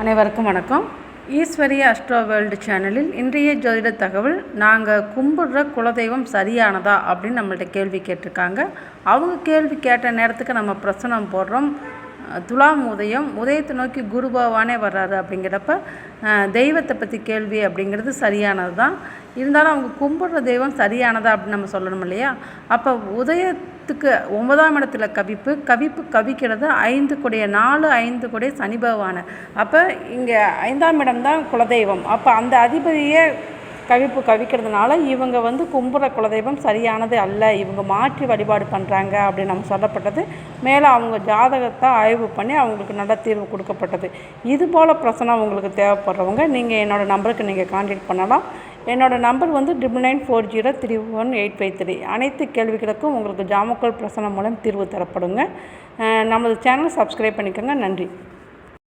அனைவருக்கும் வணக்கம். Eswari astro world சேனலில் இன்றைய ஜோதிட தகவல் நாங்கள் கும்பிடுற குலதெய்வம் சரியானதா அப்படின்னு நம்மள்ட்ட கேள்வி கேட்டிருக்காங்க. அவங்க கேள்வி கேட்ட நேரத்துக்கு நம்ம பிரசனம் போடுறோம். துலாம் உதயம் உதயத்தை நோக்கி குரு பகவானே வர்றாரு அப்படிங்கிறப்ப தெய்வத்தை பற்றி கேள்வி அப்படிங்கிறது சரியானது தான் இருந்தாலும் அவங்க கும்பிடுற தெய்வம் சரியானதா அப்படின்னு நம்ம சொல்லணும் இல்லையா? அப்போ உதயத்துக்கு ஒன்பதாம் இடத்துல கவிப்பு கவிப்பு கவிக்கிறது ஐந்து கொடைய நாலு ஐந்து கொடைய சனி பகவான். அப்போ இங்கே ஐந்தாம் இடம் தான் குலதெய்வம். அப்போ அந்த அதிபதியே கவிப்பு கவிக்கிறதுனால இவங்க வந்து கும்புற குலதெய்வம் சரியானது அல்ல. இவங்க மாற்றி வழிபாடு பண்ணுறாங்க அப்படின்னு நம்ம சொல்லப்பட்டது. மேலே அவங்க ஜாதகத்தை ஆய்வு பண்ணி அவங்களுக்கு நல்ல தீர்வு கொடுக்கப்பட்டது. இது போல் பிரச்சனை உங்களுக்கு தேவைப்படுறவங்க நீங்கள் என்னோடய நம்பருக்கு நீங்கள் கான்டாக்ட் பண்ணலாம். என்னோடய நம்பர் வந்து triple nine four zero three one eight five three அனைத்து கேள்விகளுக்கும் உங்களுக்கு ஜாமக்கல் பிரசனம் மூலம் தீர்வு தரப்படுங்க. நமது சேனல் சப்ஸ்கிரைப் பண்ணிக்கோங்க. நன்றி.